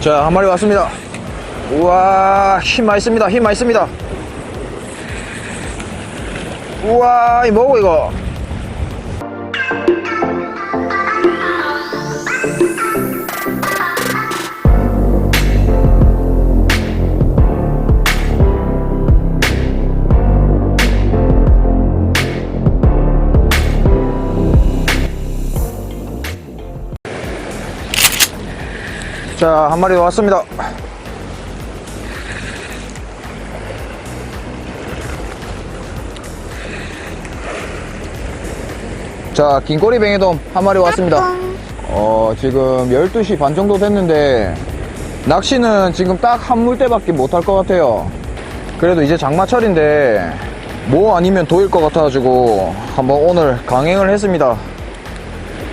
자, 한 마리 왔습니다. 우와, 힘 많이 씁니다. 힘 많이 씁니다. 우와, 이 뭐고, 이거? 자, 한 마리 왔습니다. 자, 긴 꼬리 뱅에돔 한 마리 왔습니다. 어, 지금 12시 반 정도 됐는데, 낚시는 지금 딱 한 물대밖에 못 할 것 같아요. 그래도 이제 장마철인데, 뭐 아니면 도일 것 같아가지고, 한번 오늘 강행을 했습니다.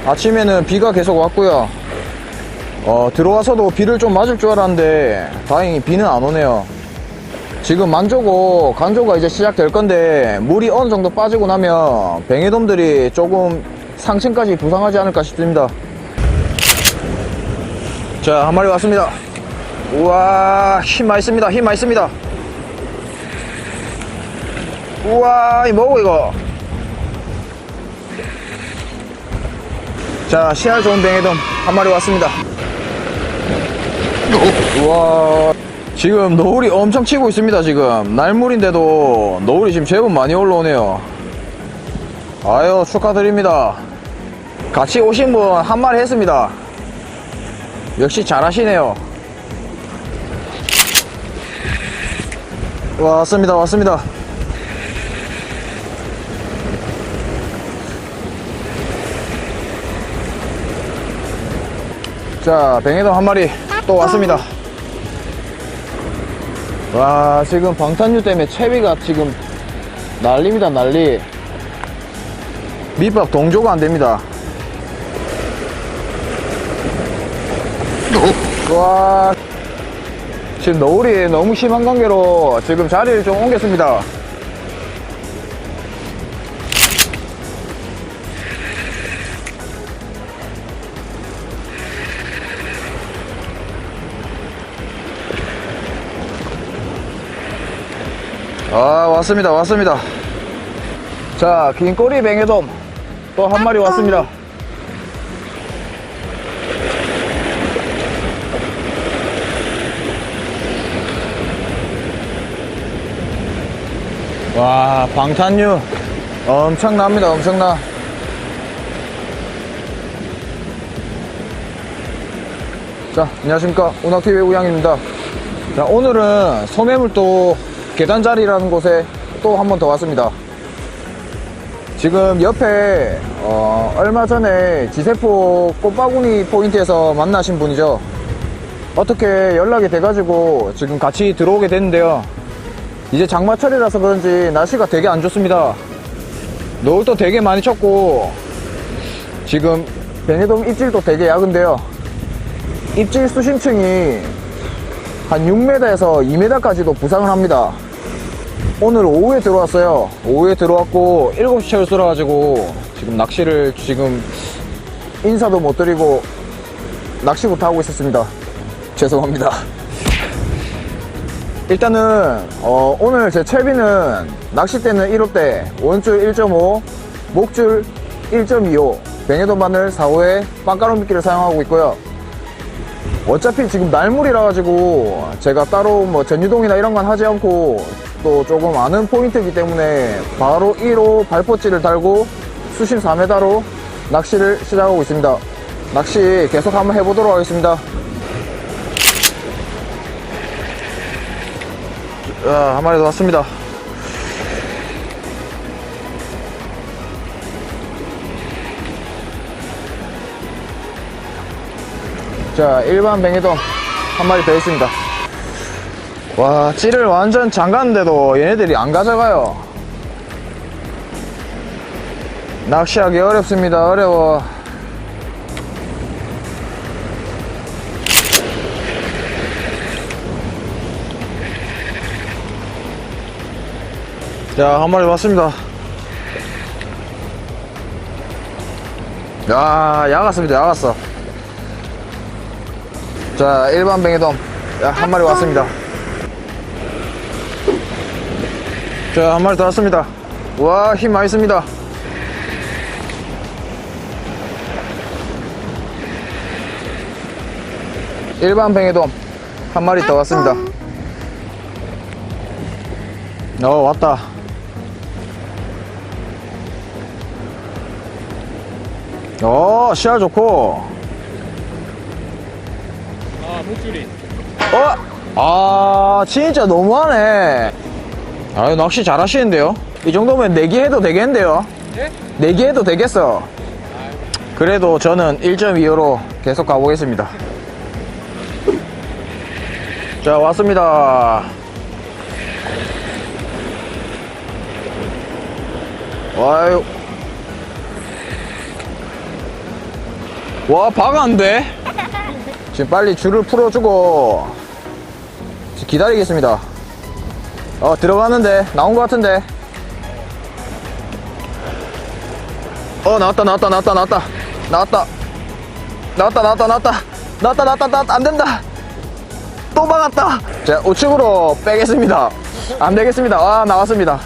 아침에는 비가 계속 왔고요. 어, 들어와서도 비를 좀 맞을 줄 알았는데 다행히 비는 안 오네요. 지금 만조고 간조가 이제 시작될 건데 물이 어느 정도 빠지고 나면 뱅에돔들이 조금 상층까지 부상하지 않을까 싶습니다. 자, 한 마리 왔습니다. 우와, 힘 많이 씁니다. 힘 많이 씁니다. 우와, 이 뭐고 이거? 자, 시알 좋은 뱅에돔 한 마리 왔습니다. 우와 지금 노을이 엄청 치고 있습니다 지금. 날물인데도 노을이 지금 제법 많이 올라오네요. 아유 축하드립니다. 같이 오신 분 한 마리 했습니다. 역시 잘하시네요. 왔습니다 왔습니다. 자 뱅에돔 한 마리 또 왔습니다. 와 지금 방탄유 때문에 채비가 지금 난립니다 난리. 밑밥 동조가 안됩니다. 와. 지금 노을이 너무 심한 관계로 지금 자리를 좀 옮겼습니다 아 왔습니다 왔습니다. 자 긴 꼬리 뱅에돔. 또 한 마리 왔습니다. 와 방탄유 엄청납니다 엄청나. 자 안녕하십니까. 운학TV 우양입니다. 자 오늘은 소매물도 계단자리라는 곳에 또 한 번 더 왔습니다. 지금 옆에 어, 얼마 전에 지세포 꽃바구니 포인트에서 만나신 분이죠. 어떻게 연락이 돼가지고 지금 같이 들어오게 됐는데요. 이제 장마철이라서 그런지 날씨가 되게 안 좋습니다. 노을도 되게 많이 쳤고 지금 베네돔 입질도 되게 약은데요. 입질 수심층이 한 6m에서 2m까지도 부상을 합니다 오늘 오후에 들어왔어요. 오후에 들어왔고 7시 철수라 가지고 지금 낚시를 지금 인사도 못 드리고 낚시부터 하고 있었습니다. 죄송합니다. 일단은 어, 오늘 제 채비는 낚싯대는 1호대 원줄 1.5 목줄 1.25 뱅에돔 바늘 4호에 빵가루 미끼를 사용하고 있고요. 어차피 지금 날물이라 가지고 제가 따로 뭐 전유동이나 이런 건 하지 않고 또 조금 아는 포인트이기 때문에 바로 1호 발포찌를 달고 수심 4m로 낚시를 시작하고 있습니다. 낚시 계속 한번 해보도록 하겠습니다. 자, 한 마리 더 왔습니다. 자 일반 뱅에돔 한 마리 더 있습니다 와 찌를 완전 잠갔는데도 얘네들이 안 가져가요. 낚시하기 어렵습니다. 어려워. 자 한 마리 왔습니다. 야 야갔습니다. 야갔어. 자, 일반 뱅에돔. 자, 한 마리 왔습니다. 자, 한 마리 더 왔습니다. 와, 힘 많이 씁니다. 일반 뱅에돔. 한 마리 더 왔습니다. 어, 왔다. 어, 시야 좋고. 아 목줄이 어? 아, 진짜 너무하네. 아, 낚시 잘 하시는데요? 이 정도면 내기 해도 되겠는데요? 예? 내기 해도 되겠어. 그래도 저는 1.25로 계속 가보겠습니다. 자, 왔습니다. 와유. 와, 박았는데? 지금 빨리 줄을 풀어주고 기다리겠습니다. 어, 들어가는데, 나온 것 같은데. 어, 나왔다, 나왔다, 나왔다, 나왔다. 나왔다. 나왔다, 나왔다, 나왔다. 나왔다, 나왔다, 나왔다. 안 된다. 또 박았다. 자, 우측으로 빼겠습니다. 안 되겠습니다. 아, 나왔습니다.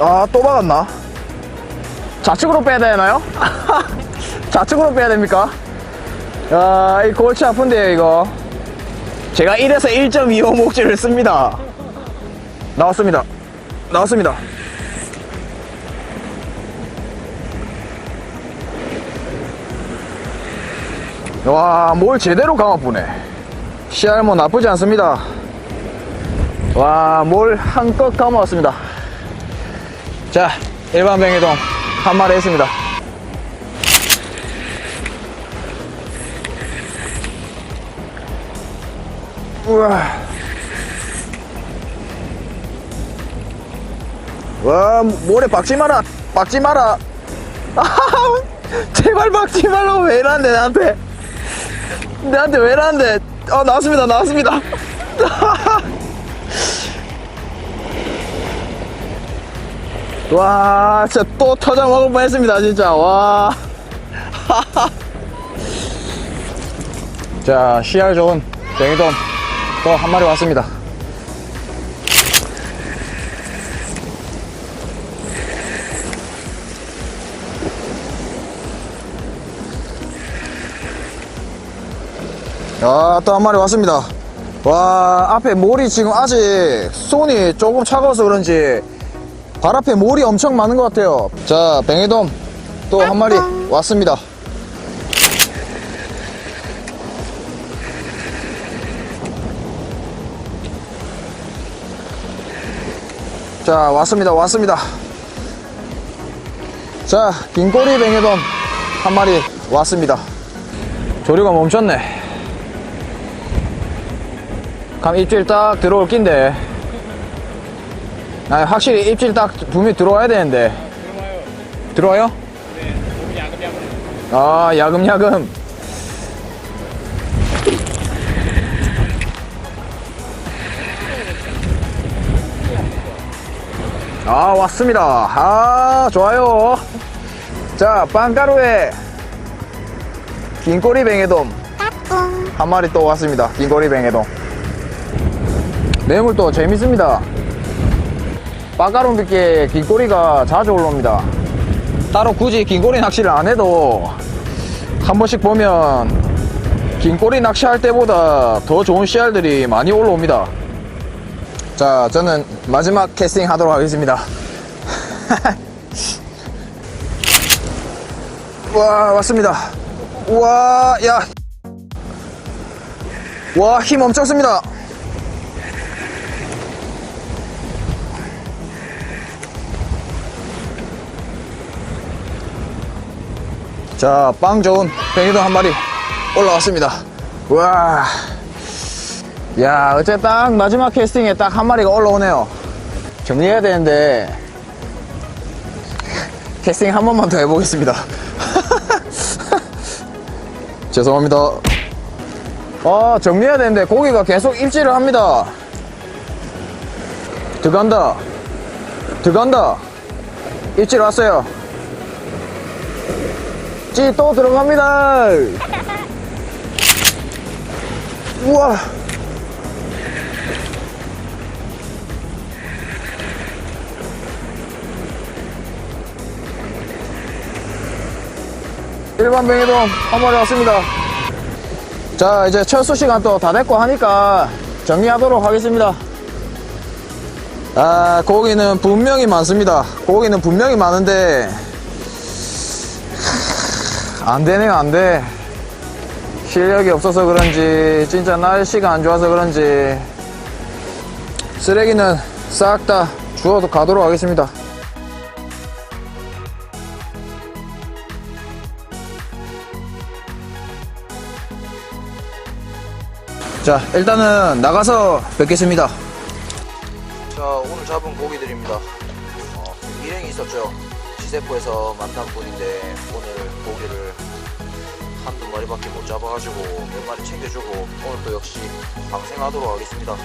아, 또 박았나? 좌측으로 빼야 되나요? 좌측으로 빼야 됩니까? 야, 이 골치 아픈데요, 이거. 제가 1에서 1.25 목줄을 씁니다. 나왔습니다. 나왔습니다. 와, 뭘 제대로 감아보네. 씨알 뭐 나쁘지 않습니다. 와, 뭘 한껏 감아왔습니다. 자, 일반 뱅에돔 한 마리 했습니다. 우와. 와, 모래 박지 마라. 박지 마라. 제발 박지 말라고 왜 이러는데, 나한테. 나한테 왜 이러는데. 어, 나왔습니다. 나왔습니다. 와, 진짜 또 터져 먹을 뻔 했습니다, 진짜. 와. 자, 씨알 좋은 뱅이돔 또 한 마리 왔습니다. 아, 또 한 마리 왔습니다. 와, 앞에 몰이 지금 아직 손이 조금 차가워서 그런지 발 앞에 몰이 엄청 많은 것 같아요. 자, 뱅에돔 또 한 마리 왔습니다. 자, 왔습니다. 왔습니다. 자, 긴꼬리 뱅에돔 한 마리 왔습니다. 조류가 멈췄네. 감 입질 딱 들어올 낀데. 아, 확실히 입질 딱 분명히 들어와야 되는데. 들어와요 들어와요? 네 야금야금 아, 야금야금. 아, 왔습니다. 아, 좋아요. 자, 빵가루에 긴꼬리 뱅에돔. 한 마리 또 왔습니다. 긴꼬리 뱅에돔. 매물 또 재밌습니다. 빵가루 밑에 긴꼬리가 자주 올라옵니다. 따로 굳이 긴꼬리 낚시를 안 해도 한 번씩 보면 긴꼬리 낚시할 때보다 더 좋은 씨알들이 많이 올라옵니다. 자, 저는 마지막 캐스팅 하도록 하겠습니다. 와, 왔습니다. 와, 야. 와, 힘 엄청 씁니다. 자, 빵 좋은 뱅이도 한 마리 올라왔습니다. 와. 야, 어째 딱 마지막 캐스팅에 딱 한 마리가 올라오네요. 정리해야 되는데, 캐스팅 한 번만 더 해보겠습니다. 죄송합니다. 아, 정리해야 되는데, 고기가 계속 입질을 합니다. 들어간다. 들어간다. 입질 왔어요. 찌 또 들어갑니다. 우와. 일반 뱅에도 한 마리 왔습니다. 자, 이제 철수 시간 또 다 됐고 하니까 정리하도록 하겠습니다. 아, 고기는 분명히 많습니다. 고기는 분명히 많은데, 안 되네요, 안 돼. 실력이 없어서 그런지, 진짜 날씨가 안 좋아서 그런지, 쓰레기는 싹 다 주워도 가도록 하겠습니다. 자, 일단은 나가서 뵙겠습니다. 자, 오늘 잡은 고기들입니다. 어, 일행이 있었죠. 지세포에서 만난 분인데 오늘 고기를 한두 마리밖에 못 잡아가지고 몇 마리 챙겨주고 오늘 또 역시 방생하도록 하겠습니다.